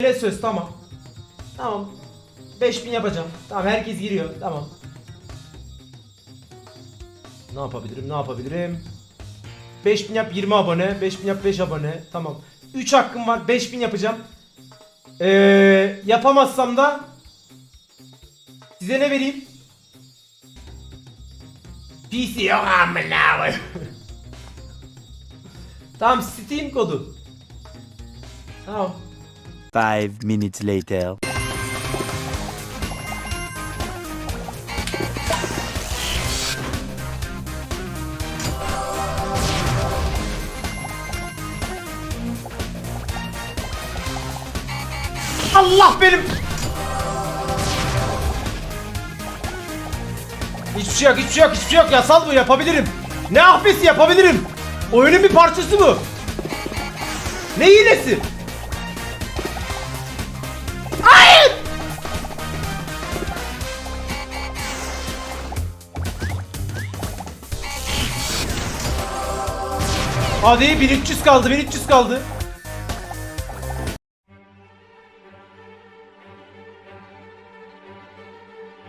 Ne söz tamam. Tamam. 5000 yapacağım. Tamam herkes giriyor. Tamam. Ne yapabilirim? Ne yapabilirim? 5000 yap 20 abone. 5000 yap 5 abone. Tamam. 3 hakkım var. 5000 yapacağım. Ee, yapamazsam da size ne vereyim? PC yok amına. Tamam Steam kodu. Tamam. Five minutes later. Allah benim. Hiçbir şey yok, hiçbir şey yok, hiçbir şey yok. Yasal bu yapabilirim. Ne ahbesi yapabilirim. Oyunun bir parçası bu. Ne hilesi? Hadi 1300 kaldı, 1300 kaldı.